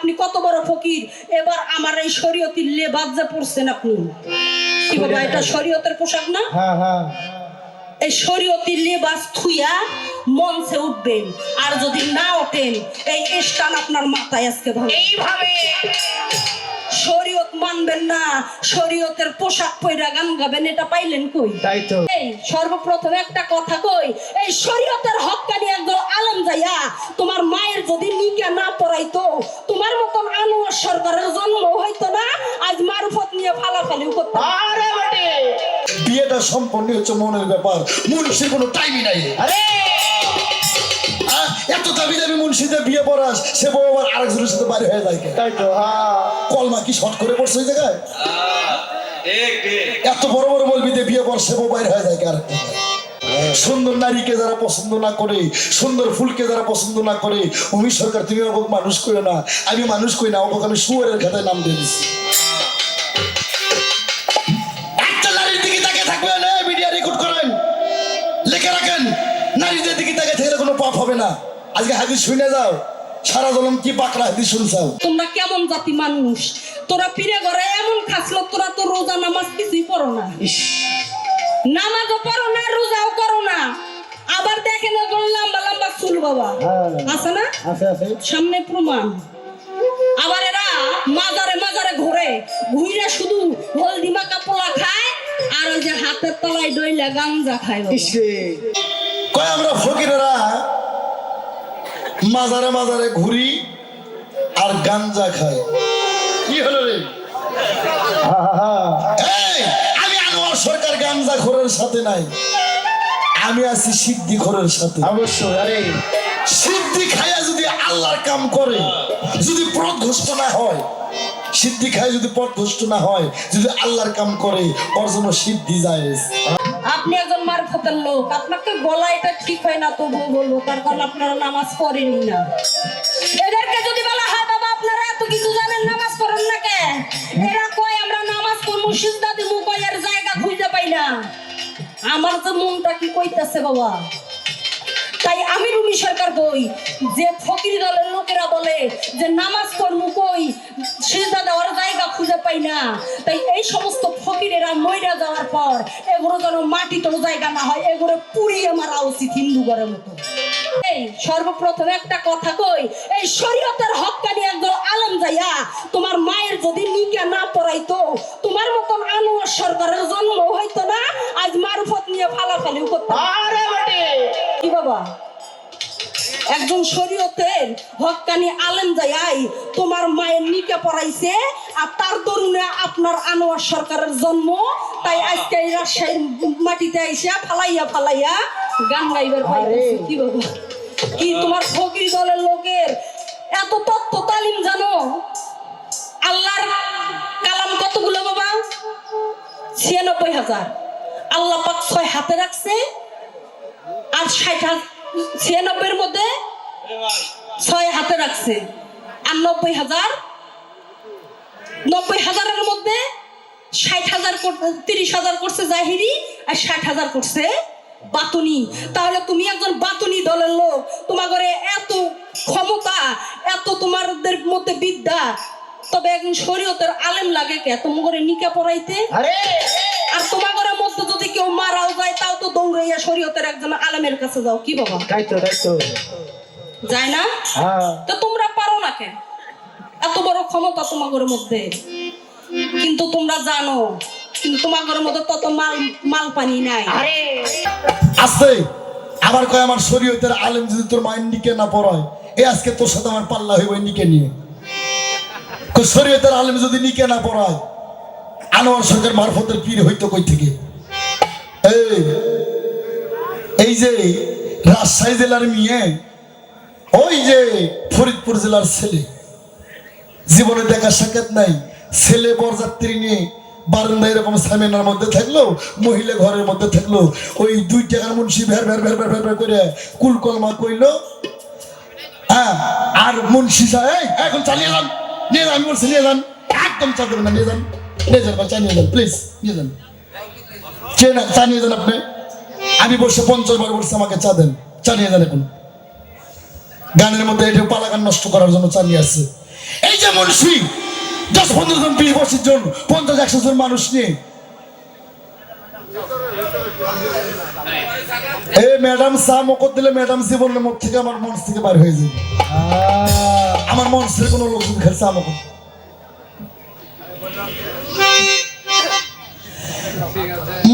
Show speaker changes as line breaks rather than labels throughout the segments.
আপনি কত বড় ফকির? এবার আমার এই শরীয়তির লেবাদ যে পড়ছেন আপনি কি বাবা এটা শরীয়তের পোশাক না?
হ্যাঁ হ্যাঁ।
এই শরীয়তি লেবাস থুইয়া মঞ্চে উঠবেন আর যদি না ওঠেন এই স্টান আপনার মাথায় আজকে ভাঙবে
এইভাবে।
শরীয়ত মানবেন না শরীয়তের পোশাক পয়রা গান গাবেন এটা পাইলেন কই?
তাই তো।
এই সর্বপ্রথম একটা কথা কই এই শরীয়তের হক্কানি একদল আলেম যাইয়া তোমার মায়ের যদি নিকা না পড়াইতো তোমার মতন আনোয়ার সরকারের জন্ম হইতো না আজ মারুফত নিয়ে ফালাফালি করতো।
আরে বটে!
বিয়েটা সম্পন্ন হচ্ছে মনের ব্যাপার মুন্সির কোনো টাইমই নাই।
আরে!
এত দাবি দাবি মুন্সিদের বিয়ে পড়াস সে বউ আবার আরেকজনের সাথে বাইরে হয়ে যায়
তাই তো হ্যাঁ
কলমা কি শর্ট করে পড়ছে ওই জায়গায়? এত বড় বড় বলবি যে বিয়ে পর সে বউ বাইরে হয়ে যায় কে আরেকটা সুন্দর নারীকে যারা পছন্দ না করে সুন্দর ফুলকে যারা পছন্দ না করে অমি সরকার তুমি অবক মানুষ করে না আমি মানুষ করি না অবক আমি শুয়ারের খাতায় নাম দিয়ে দিচ্ছি আজকে হাদিস শুনে যাও সারা জলম কি পাকড়া হাদিস শুনছাও?
তোমরা কেমন জাতি মানুষ? তোরা ফিরে ঘরে এমন খাসলো তোরা তো রোজা নামাজ কিছুই পড়ো না। নামাজও পড়ো না রোজাও করো না। আবার দেখেন ওগুলো লম্বা লম্বা চুল বাবা।
হ্যাঁ।
আছে না?
আছে আছে।
সামনে প্রমাণ। আবার এরা মাজারে মাজারে ঘুরে ঘুরে শুধু হলদি মাখা পোলা খায় আর ওই যে হাতের তলায় ডইলা গাঞ্জা খায়
কয় আমরা ফকিরেরা মাজারে মাজারে ঘুরি আর গাঞ্জা খাই কি হলো রে? আমি আনোয়ার সরকার গাঞ্জা খোরের সাথে নাই। আমি আছি সিদ্ধি খোরের সাথে।
অবশ্যই আরে।
সিদ্ধি খাইয়া যদি আল্লাহর কাম করে যদি পথ ঘোষণা হয় সিদ্ধি খায় যদি পথ ঘোষণা হয় যদি আল্লাহর কাম করে ওর জন্য সিদ্ধি যায়
আপনি একজন মারফতের লোক, আপনাকে বলা এটা ঠিক হয় না তবুও বলব, তার কারণ আপনারা নামাজ পড়েনি না। এদেরকে যদি বলা হয়, বাবা, আপনারা এত কিছু জানেন, নামাজ পড়েন না কে এরা কয়, আমরা নামাজ পড়ব, সিজদা দিমু কয়ের জায়গা খুঁজে পাই না। আমার তো মনটা কি কইতাছে, বাবা? তাই আমি রুমি সরকার বই, যে ফকির দলের লোকেরা বলে যে নামাজ কর্ম কই, সিজদা দেওয়ার জায়গা খুঁজে পাই না। তাই এই সমস্ত ফকিরেরা মইরা যাওয়ার পর এগুলো যেন মাটি তোর জায়গা না হয়, এগুলো পুড়িয়ে মারা উচিত হিন্দু ঘরের মতো। এই সর্বপ্রথম একটা কথা কই এই শরীয়তের হক্কানি একদল আলম যাইয়া তোমার মায়ের যদি নিকা না পড়াইতো তোমার মতন আনোয়ার সরকারের জন্ম হইতো না আজ মারুফত নিয়ে ফালাফালিও করতো কি বাবা? একজন শরীয়তের হক্কানি আলেম যাই তোমার মায়ের নিকে পড়াইছে আর তার দরুনে আপনার আনোয়ার সরকারের জন্ম। তাই আজকে এই রাজশাহীর মাটিতে আইসা ফালাইয়া ফালাইয়া গান গাইবার পাইতেছে কি বাবা? কি তোমার ফকির দলের লোকের? এত তত্ত্ব তালিম জানো? আল্লাহর কালাম কতগুলো বাবা? ছিয়ানব্বই হাজার। আল্লাহ পাক ছয় হাতে রাখছে আর ষাট ছিয়ানব্বইয়ের মধ্যে ছয় হাতে রাখছে। আর নব্বই হাজার নব্বই হাজারের মধ্যে ষাট হাজার তিরিশ হাজার করছে জাহিরি আর ষাট হাজার করছে বাতুনি। তাহলে তুমি একজন বাতুনি দলের লোক তোমার ঘরে এত ক্ষমতা এত তোমাদের মধ্যে বিদ্যা তবে একজন শরীয়তের আলেম লাগে কে? তোমার ঘরে নিকা পড়াইতে?
আর!
তোমার ঘরের মধ্যে কেউ মারাও যায় তাও তো দৌড়াইয়া শরীয়তের একজন আলেমের কাছে যাও। কি বাবা?
তাই তো তাই তো
যায় না?
হ্যাঁ।
তো তোমরা পারো না কেন? এত বড় ক্ষমতা তোমাদের মধ্যে। কিন্তু তোমরা জানো কিন্তু তোমাদের মধ্যে তত মাল মাল পানি নাই।
আরে।
আছে আবার কয় আমার শরীয়তের আলেম যদি তোর মায়ের নিকে না পড়ায় এ আজকে তোর সাথে আমার পাল্লা হইব নিকে নিয়ে। শরীয়তের আলেম যদি নিকে না পড়ায় আনোয়ার সরকার মারফতের পীর হইতো কই থেকে? এই। যে রাজশাহী জেলার মেয়ে, ওই যে ফরিদপুর জেলার ছেলে, জীবনে দেখা সাক্ষাৎ নাই। ছেলে বরযাত্রী নিয়ে বারান্দা এরকম সামিনার মধ্যে থাকল, মহিলা ঘরের মধ্যে থাকল। ওই দুই টাকার মুন্সি ভের ভের ভের ভের ভের করে কুলকলমা কইলো হ্যাঁ আর মুন্সি এখন চালিয়ে যান, নিয়ে যান বলছি, নিয়ে যান, একদম চা দেবেন না, নিয়ে যান নিয়ে যান বা চা নিয়ে যান প্লিজ নিয়ে যান। না চা নিয়ে যান আপনি। আমি বসে পঞ্চাশ বার বলছি আমাকে চা দেন। চা নিয়ে যান এখন। গানের মধ্যে এটা পালা গান নষ্ট করার জন্য চা নিয়ে আসছে এই যে মুন্সি দশ পনেরো জন বিশ পঁচিশ জন পঞ্চাশ একশো জন মানুষ নিয়ে। এই ম্যাডাম চা মকর দিলে ম্যাডাম জীবনের মুখ থেকে আমার মন থেকে বার হয়ে যাবে। আমার মনসের কোনো লোকজন খেলে চা মকর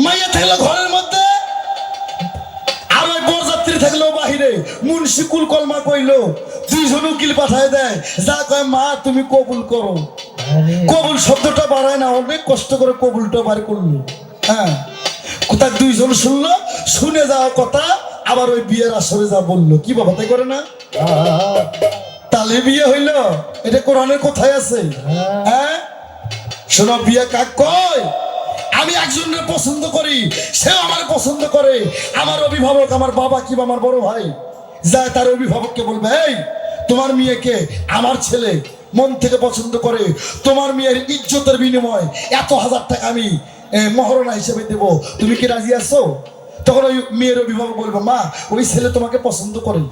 মাইয়া থাকলে ঘরের মধ্যে আর ওই বরযাত্রী থাকলেও বাহিরে। মুন্সি কুল কলমা কইলো দুইজন উকিল পাঠায় দেয় যা কয় মা তুমি কবুল করো। কবুল শব্দটা বাড়ায় না অনেক কষ্ট করে কবুলটা বার করল। হ্যাঁ কোথায় দুইজন শুনলো শুনে যাওয়া কথা আবার ওই বিয়ের আসরে যা বলল। কি বাবা তাই করে না? তালে বিয়ে হইল? এটা কোরআনের কোথায় আছে। হ্যাঁ? শোনো বিয়ে কাক কয়? আমি একজনের পছন্দ করি সে আমার পছন্দ করে। আমার অভিভাবক, আমার বাবা কিংবা আমার বড় ভাই, যায় তার অভিভাবককে বলবে, এই, তোমার মেয়েকে আমার ছেলে মন থেকে পছন্দ করে। তোমার মেয়ের ইজ্জতের বিনিময় এত হাজার টাকা আমি মহারণা হিসেবে দেব। তুমি কি রাজি আছো? তখন ওই মেয়ের অভিভাবক বলব মা ওই ছেলে তোমাকে পছন্দ করে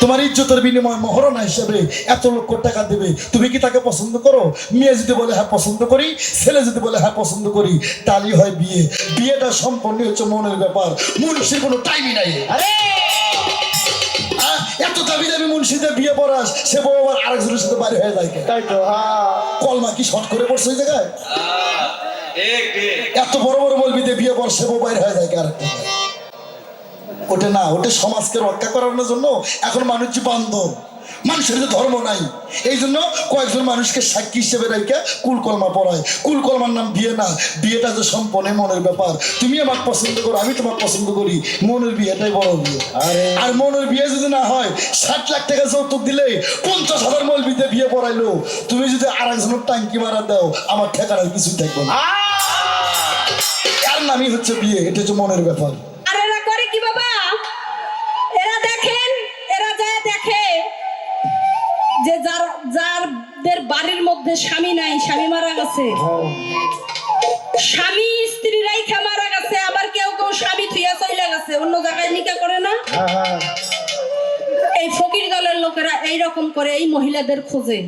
তোমার ইজ্জতের বিনিময় মহারণা হিসেবে এত লক্ষ টাকা দেবে। তুমি কি তাকে পছন্দ করো? মেয়ে যদি বলে হ্যাঁ পছন্দ করি। ছেলে যদি বলে হ্যাঁ পছন্দ করি। তাহলেই হয় বিয়ে। বিয়েটা সম্পন্ন হচ্ছে মনের ব্যাপার। মুন্সির কোনো টাইমই নাই। এত দাবি দাবি মুন্সিদের বিয়ে পড়াস সে বউ আবার আরেকজনের সাথে বাইরে হয়ে যায়
তাই তো
কলমা কি শর্ট করে পড়ছে ওই জায়গায়? এত বড় বড় বলবি যে বিয়ে পর সে বউ বাইরে হয়ে যায় কি আরেকটা ওটা না ওটা সমাজকে রক্ষা করানোর জন্য। এখন মানুষ যে বান্ধব মানুষের যে ধর্ম নাই এই জন্য কয়েকজন মানুষকে সাক্ষী হিসেবে রেখে কুলকলমা পড়ায়। কুলকলমার নাম বিয়ে না বিয়েটা যে সম্পন্ন মনের ব্যাপার। তুমি আমার পছন্দ করো আমি তোমার পছন্দ করি। মনের বিয়েটাই বড় বিয়ে।
আর।
মনের বিয়ে যদি না হয় ষাট লাখ টাকা যৌতুক দিলে পঞ্চাশ হাজার মলবিতে বিয়ে পড়াইলো। তুমি যদি আর একজনের টাঙ্কি মারা দাও আমার ঠেকানোর কিছু থাকবে না। এর নামই হচ্ছে বিয়ে এটা হচ্ছে মনের ব্যাপার।
বাড়ির মধ্যে স্বামী নাই, স্বামী মারা গেছে। স্বামী স্ত্রী রাইখা মারা গেছে, আবার কেউ কেউ স্বামী থুইয়া চলে গেছে, অন্য জায়গায় নিকা করে না? এই ফকির দলের লোকেরা এই রকম করে এই মহিলাদের খোঁজে।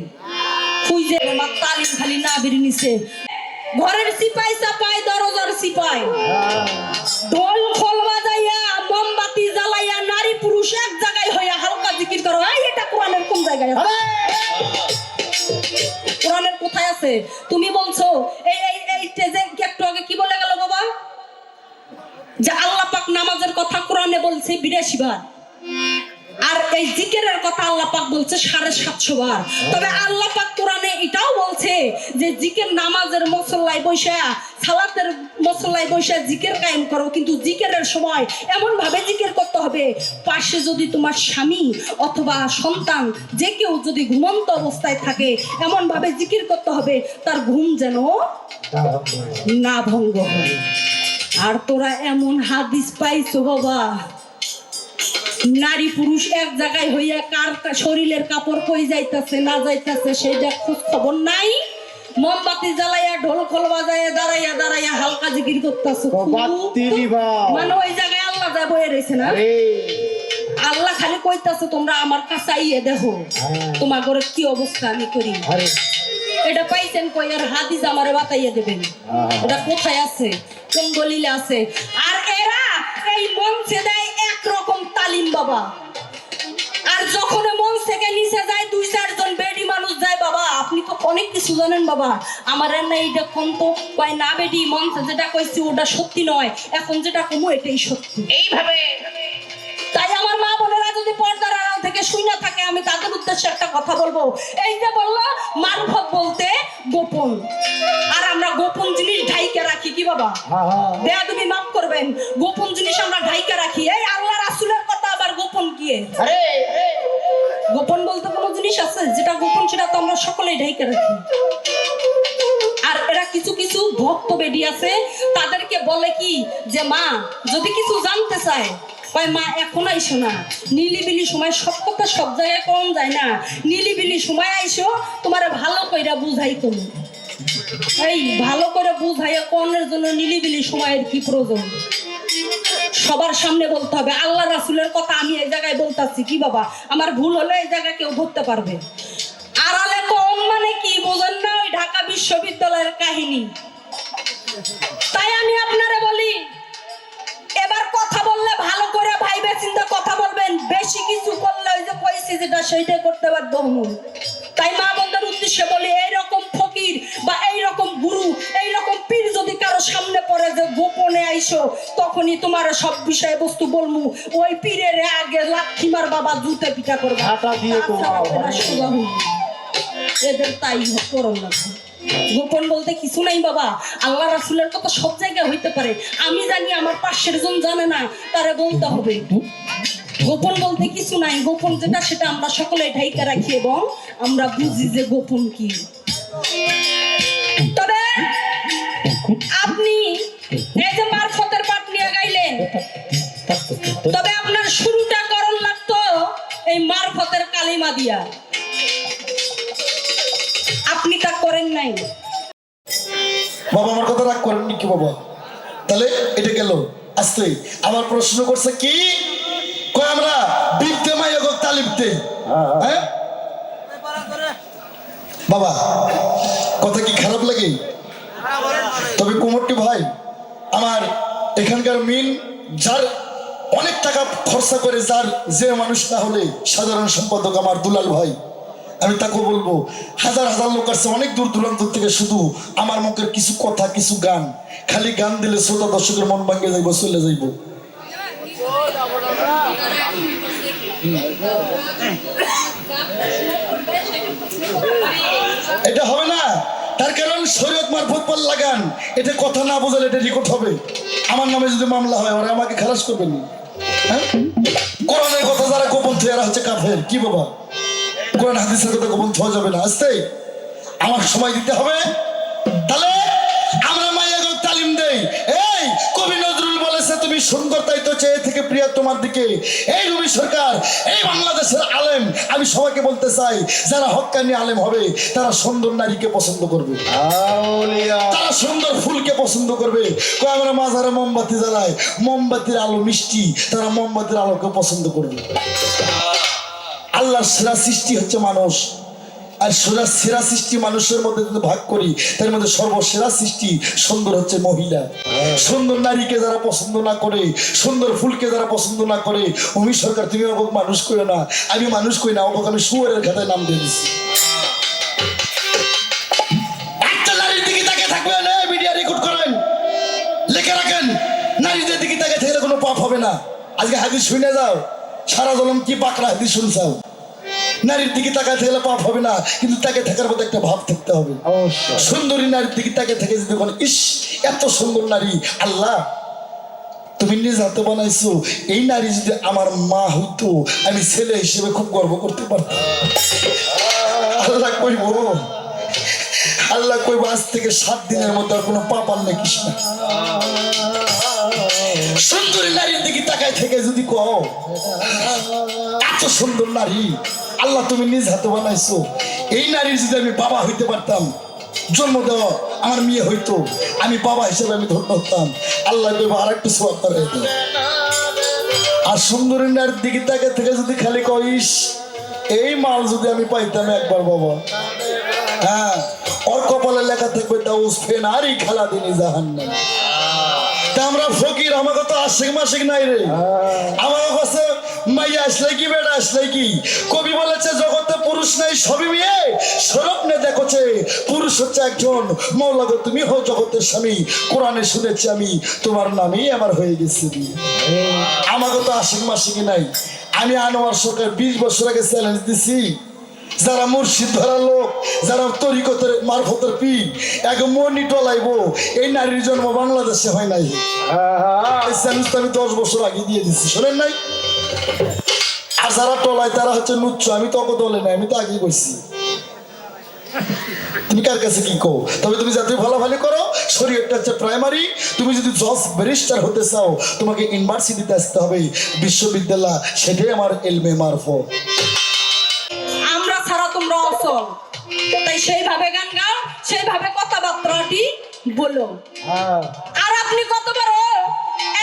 খুঁজে তালিম খালি না বেরিয়ে নিছে ঘরের সিপাই চাপাই, দরজার সিপাই। ঢোল খোল বাজাইয়া, মোমবাতি জ্বালাইয়া, নারী পুরুষ এক জায়গায় হইয়া হালকা জিকির করো। এটা কোরআনের কোন জায়গায়? কোরআনের কোথায় আছে? তুমি বলছো, এই এই এই স্টেজে একটু আগে কি বলে গেল বাবা? যে আল্লাহ পাক নামাজের কথা কোরআনে বলছে বিরাশি বার। আর এই জিকিরের কথা আল্লাহ পাক বলছে সাড়ে সাতশো বার। তবে আল্লাহ পাক কোরআনে এটাও বলছে যে জিকের নামাজের মুসল্লায় বসে সালাতের মসল্লায় বসে জিকের কায়েম করো, কিন্তু জিকেরের সময় এমন ভাবে জিকের করতে হবে, পাশে যদি তোমার স্বামী অথবা সন্তান, যে কেউ যদি ঘুমন্ত অবস্থায় থাকে এমন ভাবে জিকির করতে হবে, তার ঘুম যেন না ভঙ্গ হয়। আর তোরা এমন হাদিস পাইছো বাবা, নারী পুরুষ এক জায়গায় হইয়া কার শরীরের কাপড় কই যাইতাছে, না যাইতাছে সেইটা খোঁজ খবর নাই? মোমবাতি জ্বালাইয়া ঢোল খোল বাজাইয়া দাঁড়াইয়া দাঁড়াইয়া হালকা জিকির করতেছে। মানে ওই জায়গায় আল্লাহ যা বয়ে রয়েছে না? আল্লাহ খালি কইতাছে তোমরা আমার কাছে আইয়ে দেখো
হ্যাঁ।
তোমার ঘরে কি অবস্থা আমি করি। এটা পাইছেন কই? আর হাদিস আমারে বাতাইয়া দেবেন। এটা কোথায় আছে? কোন দলিলে আছে? আর এরা এই মঞ্চে দেয় একরকম তালিম বাবা। আর যখন মঞ্চ থেকে নিচে যায় দুই বাবা আপনি তো অনেক কিছু জানেন বাবা। আমার না এইটা কোন তো কয় না বেডি মঞ্চে যেটা কইছি ওটা সত্যি নয়। এখন যেটা কমু এটাই সত্যি।
এইভাবে।
তাই আমার মা বোনেরা যদি পর্দার আড়াল থেকে শুনে থাকে আমি তাদের উদ্দেশ্যে একটা কথা বলব। এই যে বলল মারফত বলতে গোপন। আর আমরা গোপন জিনিস ঢাইকে রাখি কি বাবা?
হ্যাঁ হ্যাঁ।
দেয়া তুমি মাফ করবেন। গোপন জিনিস আমরা ঢাইকে রাখি। এই আল্লাহ রাসুলের কথা আবার গোপন কি?
আরে
গোপন বলতে কোনো জিনিস আছে? যেটা গোপন, সেটা তো আমরা সকলেই ঢাইকে রাখি। আর এরা কিছু কিছু ভক্ত বেডি আছে, তাদেরকে বলে কি যে, মা, যদি কিছু জানতে চায়, কয়, মা, এখন আইসো না। নিলিবিলি সময় সব কথা সব জায়গায় কম যায় না। নিলিবিলি সময় আইসো, তোমার ভালো কইরা বুঝাই তুমি এই ভালো করে বুঝাইয়া কোনের জন্য নিলিবিলি সময়ের কি প্রয়োজন? সবার সামনে বলতে হবে, আল্লাহ রাসুলের কথা আমি এই জায়গায় বলতেছি। কি বাবা? আমার ভুল হলে এই জায়গায় কেউ ধরতে পারবে। আড়ালে কম মানে কি বোঝেন না? ওই ঢাকা বিশ্ববিদ্যালয়ের কাহিনী। তাই আমি আপনারে বলি, এবার কথা বললে ভালো করে ভাইবে চিন্তা কথা বলবেন। বেশি কিছু করলে ওই যে পরিস্থিতিটা সেইটাই করতে বাধ্য তাই মা আইসো তখনই তোমার সব বিষয় বস্তু বলমু। ওই পীরের আগে লাক্ষিমার বাবা জুতে পিঠা করবে। এদের তাই করণ না। গোপন বলতে কিছু নাই বাবা। আল্লাহ রাসুলের কথা সব জায়গায় হইতে পারে। আমি জানি আমার পাশের জন জানে না তারে বলতে হবে। গোপন বলতে কিছু নাই। গোপন যেটা সেটা আমরা সকলে ঢাইকা রাখি এবং আমরা বুঝি যে গোপন কি। তবে আপনি তবে আপনার শুরুটা করণ লাগতো এই মারফতের কালিমা দিয়া। আপনি তা করেন নাই।
বাবা, আমার কথা রাগ করেননি কি বাবা? তাহলে এটা গেল। আসতে আমার প্রশ্ন করছে কি? কয় আমরা বিপতে মাইয়া তালিবতে? হ্যাঁ? বাবা, কথা কি খারাপ লাগে? তবে কুমোরটি ভাই, আমার এখানকার মিন যার অনেক টাকা খরচা করে যার যে মানুষ না হলে সাধারণ সম্পাদক আমার দুলাল ভাই, আমি তাকে বলব, হাজার হাজার লোক আসছে অনেক দূর দূরান্ত থেকে শুধু আমার মুখের কিছু কথা, কিছু গান। খালি গান দিলে শ্রোতা দর্শকের মন ভাঙ্গে যাইব, চলে যাইব। এটা হবে না। তার কারণ শরীয়ত মারফত লাগান এটা কথা না বোঝালে এটা রেকর্ড হবে। আমার নামে যদি মামলা হয়, ওরা আমাকে খালাস করবেন। হ্যাঁ? কোরআনের কথা যারা গোপন এরা হচ্ছে কাফের। কি বাবা? কোরআন, হাদিসের কথা গোপন যাবে না। আসতে। আমার সময় দিতে হবে। তাহলে আমরা মাইয়াগর তালিম দেই। এই, কবি তুমি সুন্দর তাই তো চেয়ে থেকে প্রিয়া তোমার দিকে। এই রবি সরকার এই বাংলাদেশের আলেম আমি সবাইকে বলতে চাই যারা হক্কানি আলেম হবে তারা সুন্দর নারীকে পছন্দ করবে। তারা সুন্দর ফুলকে পছন্দ করবে। আমরা মাঝারে মোমবাতি জ্বালায় মোমবাতির আলো মিষ্টি তারা মোমবাতির আলোকে পছন্দ করবে। আল্লাহর সেরা সৃষ্টি হচ্ছে মানুষ। আর সেরা সেরা সৃষ্টি মানুষের মধ্যে যদি ভাগ করি তার মধ্যে সর্বসেরা সৃষ্টি সুন্দর হচ্ছে মহিলা। সুন্দর নারীকে যারা পছন্দ না করে সুন্দর ফুলকে যারা পছন্দ না করে অমি সরকার তুমি অবক মানুষ করে না আমি মানুষ করি না অবক আমি শুয়ারের খাতায় নাম দিয়ে দিচ্ছি একটা দিকে তাকে থাকবে না মিডিয়া রেকর্ড করেন লেখে রাখেন নারীদের দিকে তাকে থাকলে কোনো পাপ হবে না। আজকে হাদিস শুনে যাও সারা জলম কি পাকড়া হাদিস শুনছাও? নারীর দিকে তাকায় থাকলে পাপ হবে না কিন্তু তাকে থাকার মতো একটা ভাব থাকতে হবে। সুন্দরী নারীর দিকে তাকে থেকে যদি বলে ইস এত সুন্দর নারী আল্লাহ তুমি নিজ হাতে বানাইছো এই নারী যদি আমার মা হইতো আমি ছেলে হিসেবে খুব গর্ব করতে পারতাম। আল্লাহ কইব আল্লাহ কইব আজ থেকে সাত দিনের মতো আর কোনো পাপ আর নাকিস না সুন্দরী নারীর দিকে তাকায় থেকে যদি কও এত সুন্দর নারী আল্লাহ তুমি নিজ হাতে বানাইছো। এই নারীর যদি আমি বাবা হইতে পারতাম, জন্ম দেওয়া আমার মেয়ে হইতো, আমি বাবা হিসেবে আমি ধন্য হতাম। আল্লাহ আর একটু সোয়াব করে আর সুন্দরী নারীর দিকে তাকে থেকে যদি খালি কইস, এই মাল যদি আমি পাইতাম একবার, বাবা। হ্যাঁ ওর লেখা থাকবে, দাউস ফেন আরই খেলা দিনি জাহান্নাম। তা আমরা ফকির আমাকে তো আশিক মাসিক নাই রে। আমার কাছে মাইয়া আসলে কি বেটা আসলে কি? কবি বলেছে জগতে পুরুষ নাই সবই মেয়ে। স্বরূপনে দেখছে পুরুষ হচ্ছে একজন। মৌলা তুমি হো জগতের স্বামী। কোরআনে শুনেছি আমি তোমার নামেই আমার হয়ে গেছে বিয়ে। আমাকে তো আশিক মাসিক নাই। আমি আনোয়ার সরকার বিশ বছর আগে চ্যালেঞ্জ দিছি। যারা মুর্শিদ ধরা লোক যারা তরিকতের মারফতের পি এক মনি টলাইবো এই নারীর জন্ম বাংলাদেশে হয় নাই। এই আমি দশ বছর আগে দিয়ে দিচ্ছি শোনেন নাই? আর যারা টলায় তারা হচ্ছে নুচ্ছ আমি তো অত দলে নাই আমি তো আগেই কইছি। তুমি কার কাছে কি কো তবে তুমি যাতে ভালোভালো করো শরীরটা হচ্ছে প্রাইমারি তুমি যদি জজ ব্যারিস্টার হতে চাও তোমাকে ইউনিভার্সিটিতে আসতে হবে বিশ্ববিদ্যালয় সেটাই আমার এলমে মারফত।
তাই সেইভাবে গান গাও সেইভাবে কথাবার্তাটি বলো।
হ্যাঁ।
আর আপনি কতবার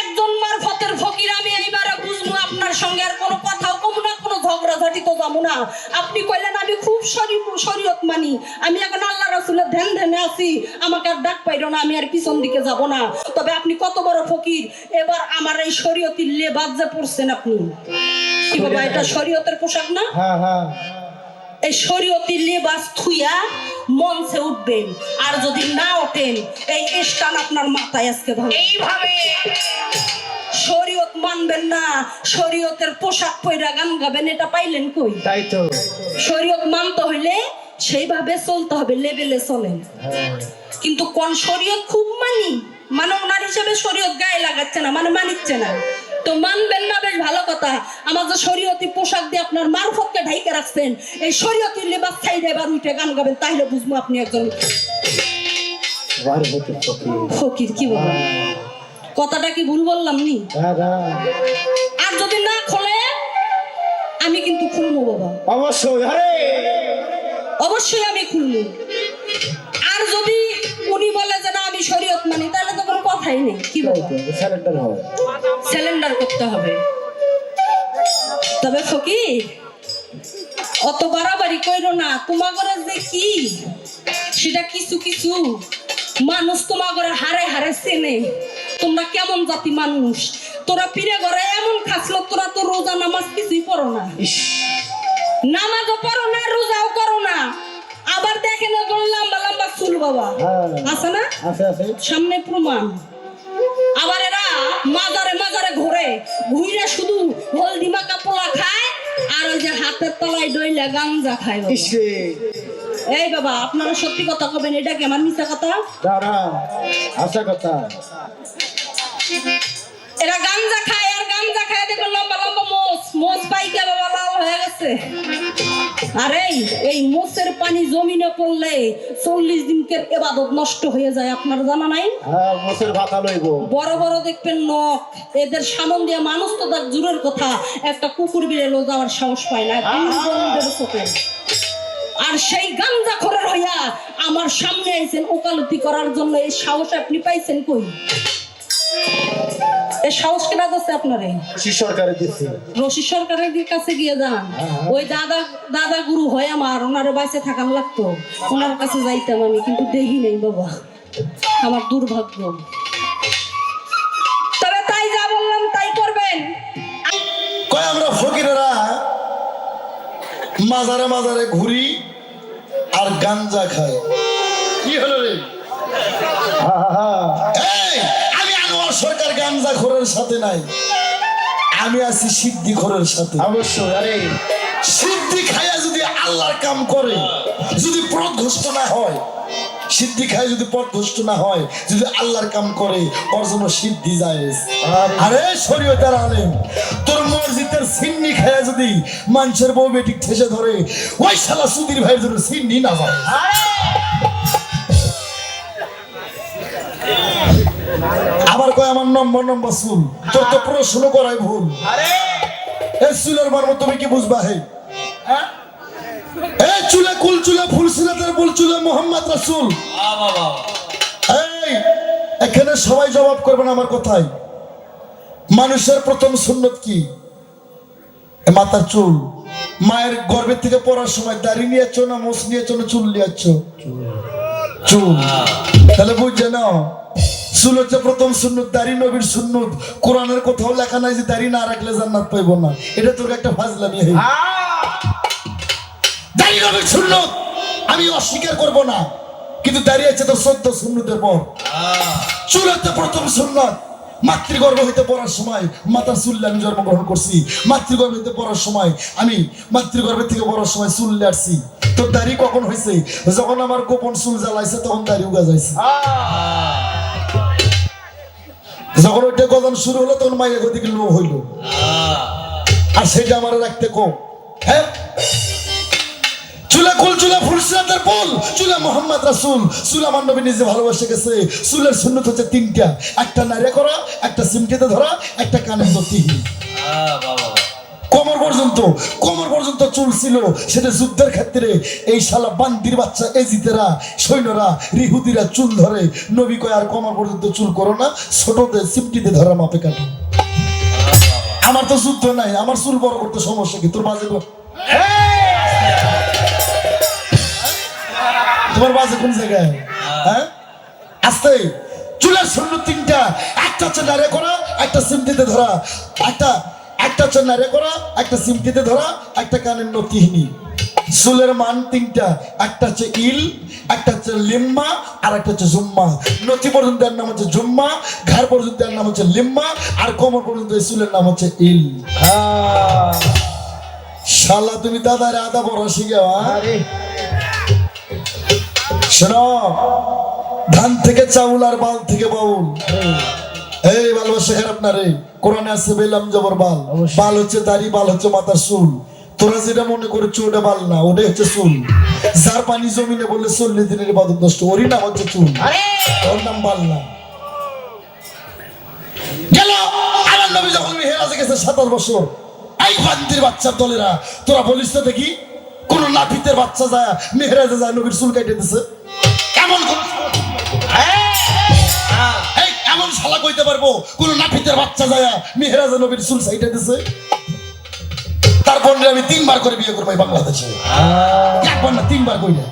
একজন মারফতের ফকির আমি এইবারে বুঝব আপনার সঙ্গে আর কোনো কথাও কমু না কোনো ঝগড়াঝাটি তো যাব না। আপনি কইলেন আমি খুব শরী- শরীয়ত মানি। আমি এখন আল্লাহ রাসুলের ধ্যান ধ্যানে আছি। আমাকে আর ডাক পাইরো না আমি আর পিছন দিকে যাব না। তবে আপনি কত বড় ফকির। এবার আমার এই শরীয়তির লেবাদ যে পড়ছেন আপনি। কি বাবা এটা শরীয়তের পোশাক না?
হ্যাঁ হ্যাঁ।
এই শরীয়তি লেবাস থুইয়া মঞ্চে উঠবেন। আর যদি না ওঠেন এই স্টান আপনার মাথায় আজকে
এইভাবে।
শরীয়ত মানবেন না শরীয়তের পোশাক পয়রা গান গাবেন এটা পাইলেন কই?
তাই তো।
শরীয়ত মানতে হইলে সেইভাবে চলতে হবে লেভেলে চলেন। কিন্তু কোন শরীয়ত খুব মানি মানে ওনার হিসেবে শরীয়ত গায়ে লাগাচ্ছে না মানে মানিচ্ছে না। তো মানবেন না বেশ ভালো কথা। আমার যে শরীয়তি পোশাক দিয়ে আপনার মারফতকে ঢাইকে রাখছেন এই শরীয়তি লেবাস ছাই এবার উঠে গান গাবেন তাইলে বুঝব আপনি একজন
ফকির।
কি বলেন কথাটা কি ভুল বললাম নি?
হ্যাঁ হ্যাঁ।
আর যদি না খোলে আমি কিন্তু খুলবো বাবা।
অবশ্যই আরে!
অবশ্যই আমি খুলবো। আর যদি উনি বলে যে না আমি শরীয়ত মানি তাহলে তো কোনো কথাই নেই কি বলব? স্যালেন্ডার করতে হবে। তবে ফকির অত বাড়াবাড়ি কইরো না তোমাগরে যে কি সেটা কিছু কিছু মানুষ তোমাগরে হারে হারে চেনে। তোমরা কেমন জাতি মানুষ? তোরা পীরে ঘরে এমন খাসলো তোরা তো রোজা নামাজ কিছুই পড়ো না। নামাজও পড়ো না রোজাও করো না। আবার দেখেন লম্বা লম্বা চুল বাবা।
হ্যাঁ।
আছে না? সামনে প্রমাণ। আবার মাজারে মাজারে ঘুরে ঘুরে শুধু হলদি মাখা পোলা খায় আর ওই যে হাতের তলায় ডইলা গাঞ্জা খায়। এই বাবা আপনারা সত্যি কথা কবেন এটা কি আমার মিথ্যা কথা?
দাঁড়া আশা কথা।
এরা গাঞ্জা খায় আর গাঞ্জা খায় দেখো লম্বা লম্বা মোষ। মোষ পাইকা বাবা লাল হয়ে গেছে। আর এই এই মোষের পানি জমিনে পড়লে চল্লিশ দিনকের এবাদত নষ্ট হয়ে যায় আপনার জানা নাই?
হ্যাঁ
বড় বড় দেখবেন নখ এদের সামন দিয়ে মানুষ তো তার জোরের কথা একটা কুকুর বিড়েলো যাওয়ার সাহস পায় না চোখে। আর সেই গাঞ্জা খরের হইয়া আমার সামনে আইছেন ওকালতি করার জন্য এই সাহস আপনি পাইছেন কই? এই সাহস কেনা আপনারে?
সরকারের দিচ্ছে
রশি সরকারের কাছে গিয়ে যান। ওই দাদা দাদা গুরু হয় আমার ওনারে বাইসে থাকার লাগতো। ওনার কাছে যাইতাম আমি কিন্তু দেখি নেই বাবা। আমার দুর্ভাগ্য। তবে তাই যা বললাম তাই করবেন।
কয় আমরা ফকিরেরা মাজারে মাজারে ঘুরি আর গাঞ্জা খাই। কি হলো রে?
হ্যাঁ হ্যাঁ
এই, আমি আনোয়ার সরকার গাঞ্জা খোরের সাথে নাই। আমি আছি সিদ্ধি খোরের সাথে।
অবশ্যই আরে।
সিদ্ধি খাইয়া যদি আল্লাহর কাম করে যদি পথভ্রষ্ট না হয় সিদ্ধি খায় যদি পথভ্রষ্ট না হয় যদি আল্লাহর কাম করে ওর জন্য সিদ্ধি যায়
আরে।
আরে শরীয়তের আলেম তোর মসজিদের সিন্নি খায়া যদি মানুষের বউ বেটি ঠেসে ধরে ওই শালা সুধীর ভাইয়ের জন্য সিন্নি না যায় আবার কয় আমার নম্বর নম্বর চুল তোর তো প্রশ্ন করাই ভুল। এই চুলের মর্ম তুমি কি বুঝবা হে? এই চুলে কুল চুলে ফুল সিরাতের ফুল চুলে মোহাম্মদ রাসূল। এই এখানে সবাই জবাব করবেন আমার কথায়। মানুষের প্রথম সুন্নত কি? এ মাথার চুল। মায়ের গর্ভের থেকে পড়ার সময় দাড়ি নিয়েছ না মোষ নিয়েছ না চুল নিয়েছ? চুল। তাহলে বুঝছে না চুল হচ্ছে প্রথম সুন্নত দাড়ি নবীর সুন্নত। কোরআনের কোথাও লেখা নাই যে দাড়ি না রাখলে জান্নাত পাইবো না। এটা তোর একটা ফাজলামি হয়ে দাড়ি নবীর সুন্নত আমি অস্বীকার করব না। কিন্তু দাঁড়িয়ে আছে তো সত্য সুন্নতের পর। চুল হচ্ছে প্রথম সুন্নত। মাতৃগর্ভ হইতে পড়ার সময় মাতার চুল্লে আমি জন্মগ্রহণ করছি। মাতৃগর্ভ হইতে পড়ার সময় আমি মাতৃগর্ভের থেকে পড়ার সময় চুল্লে আসছি তোর দাড়ি কখন হয়েছে যখন আমার গোপন চুল জ্বালাইছে তখন দাড়ি উগা যাইছে। যখন ওইটা গজন শুরু হলো তখন মাইয়া গদিকে লো হইল। আর সেটা আমার রাখতে কম। হ্যাঁ? চুলা কুল চুলে ফুলসিরাতের ফুল চুলে মোহাম্মদ রাসুল। চুলা আমার নবী নিজে ভালোবাসে গেছে। চুলের সুন্নত হচ্ছে তিনটা। একটা নারে করা একটা সিমটিতে ধরা একটা কানের দতি কোমর পর্যন্ত কোমর পর্যন্ত চুল ছিল সেটা যুদ্ধের ক্ষেত্রে এই শালা বান্দির বাচ্চা, এজিতেরা, সৈন্যরা, রিহুদিরা চুল ধরে নবী কয়, আর কোমর পর্যন্ত চুল করো না ছোটদের সিমটিতে ধরা মাপে কাটো। আমার তো যুদ্ধ নাই, আমার চুল বড় করতে সমস্যা কি? তোর বাজে তোমার বাজে কোন জায়গায়? হ্যাঁ? আস্তে, চুলের শূন্য তিনটা, একটা হচ্ছে নারে করা, একটা সিমটিতে ধরা, একটা একটা হচ্ছে নারে করা একটা সিমটিতে ধরা একটা কানের নতিহীনী চুলের মান তিনটা একটা হচ্ছে ইল একটা হচ্ছে লিম্মা আর একটা হচ্ছে জুম্মা। নথি পর্যন্ত এর নাম হচ্ছে জুম্মা ঘাড় পর্যন্ত এর নাম হচ্ছে লিম্মা আর কোমর পর্যন্ত চুলের নাম হচ্ছে ইল।
আহ,
শালা তুমি দাদারে আদা বড় শিখে
আরে।
শোনো ধান থেকে চাউল আর বাল থেকে বাউল। এই ভালোবাসা খারাপ না রে। কোরআনে আছে বেলাম জবর বাল। বাল হচ্ছে দাড়ি বাল হচ্ছে মাথার চুল। তোরা যেটা মনে করছ ওটা বাল না ওটাই হচ্ছে চুল। যার পানি জমিনে বললে চল্লিশ দিনের বাদত নষ্ট ওরই নাম হচ্ছে চুল। ওর নাম বাল না। গেল আমার নবী যখন হেরাজে গেছে সাতাশ বছর এই বান্দির বাচ্চার দলেরা তোরা বলিস তো দেখি? কোন নাপিতের বাচ্চা যায় মেহরাজে যায় নবীর চুল কাটে দিছে। এমন কোন শালা কইতে পারব? কোন নাপিতের বাচ্চা যায় মেহরাজে নবীর চুল সাইটে দিছে। তারপর আমি তিনবার করে বিয়ে করব বাংলাদেশে। একবার না তিনবার কইলে.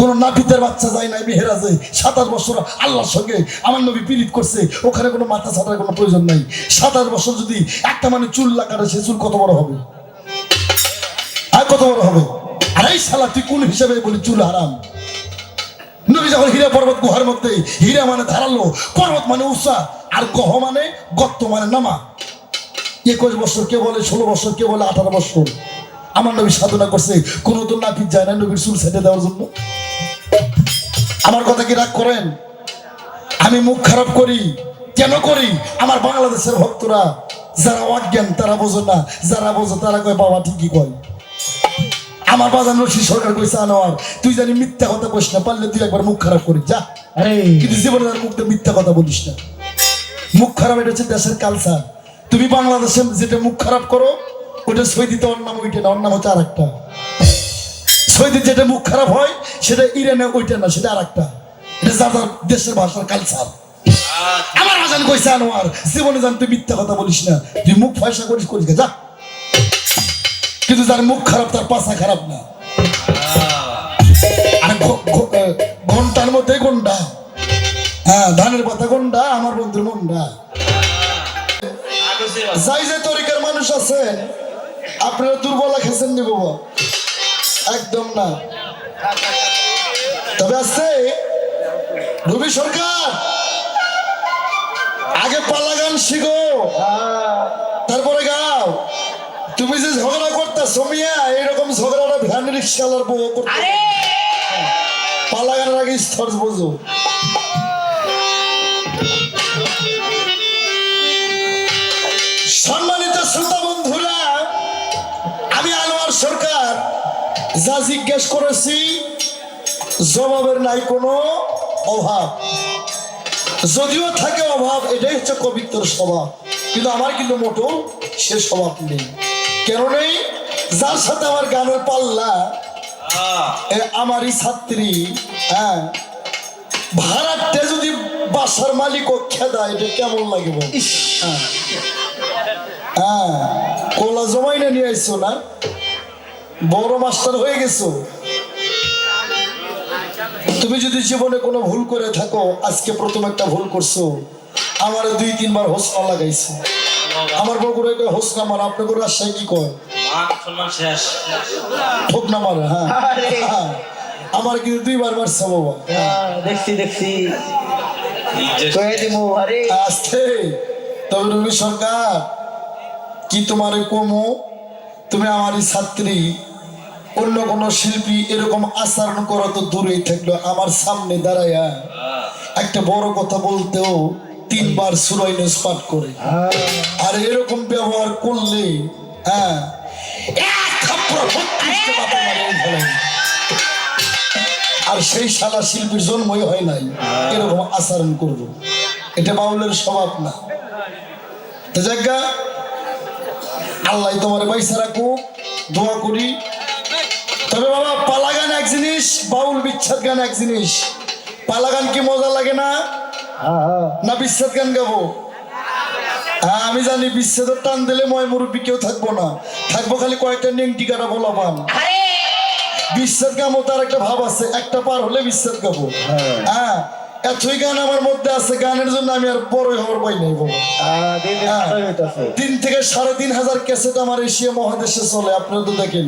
কোন নাপিতের বাচ্চা যায় নাই মেহেরাজে। সাতাশ বছর আল্লাহর সঙ্গে আমার নবী পীড়িত করছে। ওখানে কোনো মাথা ছাটার কোনো প্রয়োজন নাই। সাতাশ বছর যদি একটা মানে চুল লাগারে সে চুল কত বড় হবে? আর কত বড় হবে? আর এই শালা তুই কোন হিসাবে বলি চুল হারাম? নবী যখন হীরা পর্বত গুহার মধ্যে, হীরা মানে ধারালো, পর্বত মানে উষা আর গহ মানে গত্ত মানে নামা। একুশ বছর কে বলে, ষোলো বছর কে বলে, আঠারো বছর? আমার নবী সাধনা করছে কোনো তো নাপিত যায় না নবীর চুল ছেটে দেওয়ার জন্য। আমার কথা কি রাগ করেন? আমি মুখ খারাপ করি? কেন করি? আমার বাংলাদেশের ভক্তরা, যারা অজ্ঞান, তারা বোঝে না, যারা বোঝে তারা কয়, বাবা ঠিকই কয়। আমার বাজার রশি সরকার কইছে আনোয়ার তুই জানি মিথ্যা কথা কইস না পারলে তুই একবার মুখ খারাপ করিস যা।
আরে।
কিন্তু জীবনে আর মুখতে মিথ্যা কথা বলিস না। মুখ খারাপ এটা হচ্ছে দেশের কালচার তুমি বাংলাদেশে যেটা মুখ খারাপ করো ওটা সৈদিতে ওর নাম ওইটা না ওর নাম হচ্ছে আর একটা সৈদির যেটা মুখ খারাপ হয় সেটা ইরানে ওইটা না সেটা আর একটা এটা যার যার দেশের ভাষার কালচার আমার আজান কইছে আনোয়ার জীবনে জান তুই মিথ্যা কথা বলিস না। তুই মুখ ফয়সা করিস করিস যা। কিন্তু যার মুখ খারাপ তার পাশা খারাপ না। আর ঘণ্টার মধ্যে ঘণ্টা। হ্যাঁ ধানের পাতা গন্ডা আমার বন্ধুর মন্ডা। যাই যে তরিকার মানুষ আছেন আপনারা দুর্বল খেয়েছেন নি বাবা? একদম না। তবে আছে রবি সরকার। আগে পালা গান শিখো তারপরে গাও তুমি যে ঝগড়া করতেছো মিয়া এরকম ঝগড়াটা ভ্যান রিক্সাওয়ালার বউ করতে পালা গানের আগে স্তর বোঝো। সম্মানিত শ্রোতা বন্ধুরা আমি আনোয়ার সরকার। যা জিজ্ঞেস করেছি জবাবের নাই কোনো অভাব। যদিও থাকে অভাব এটাই হচ্ছে কবিত্বর স্বভাব। কিন্তু আমার কিন্তু মোটো সে স্বভাব নেই। কেন নেই? যার সাথে আমার গানের পাল্লা আমারই ছাত্রী হ্যাঁ? ভাড়াটে যদি বাসার মালিক খেদা এটা কেমন লাগে হ্যাঁ। হ্যাঁ। কোলা জমাই না নিয়ে আসছো না? বড় মাস্টার হয়ে গেছো? তুমি যদি জীবনে কোনো ভুল করে থাকো আজকে প্রথম একটা ভুল করছ। আমার দুই তিনবার হোসনা লাগাইছে। আমার বগুড়ে হোসনা মার আপনাকে রাজশাহী কি কয়?
মান সম্মান শেষ।
ঠোক না মারে হ্যাঁ। হ্যাঁ। আমার কিন্তু দুইবার মারছে বাবা?
আহ, দেখছি দেখছি। কয়ে দিমু আরে।
আসতে। তবে রবি সরকার কি তোমার কমু? তুমি আমারই ছাত্রী। অন্য কোন শিল্পী এরকম আচরণ করা তো দূরেই থাকল আমার সামনে দাঁড়াইয়া একটা বড় কথা বলতেও তিনবার সুরাইনেস পাঠ করে। আর এরকম ব্যবহার করলে হ্যাঁ। আর সেই শালা শিল্পীর জন্মই হয় নাই, এরকম আচরণ করব। এটা বাউলের স্বভাব না। জায়গা আল্লাহ তোমার পয়সা রাখুক, দোয়া করি। তবে বাবা পালা গান এক জিনিস, বাউল বিচ্ছাদ গান এক জিনিস। পালা গান কি মজা লাগে না? না বিচ্ছেদ গান গাবো? হ্যাঁ আমি জানি বিচ্ছেদের টান দিলে ময় মুরব্বী কেউ থাকব না। থাকব খালি কয়েকটা নেংটি কাটা বলা পান
আরে!
বিচ্ছেদ গামো তার একটা ভাব আছে একটা পার হলে বিচ্ছেদ গাবো।
হ্যাঁ।
হ্যাঁ এতই গান আমার মধ্যে আছে গানের জন্য আমি আর বড়ই হওয়ার পাই নাই। তিন থেকে সাড়ে তিন হাজার ক্যাসেট আমার এশিয়া মহাদেশে চলে আপনারা তো দেখেন।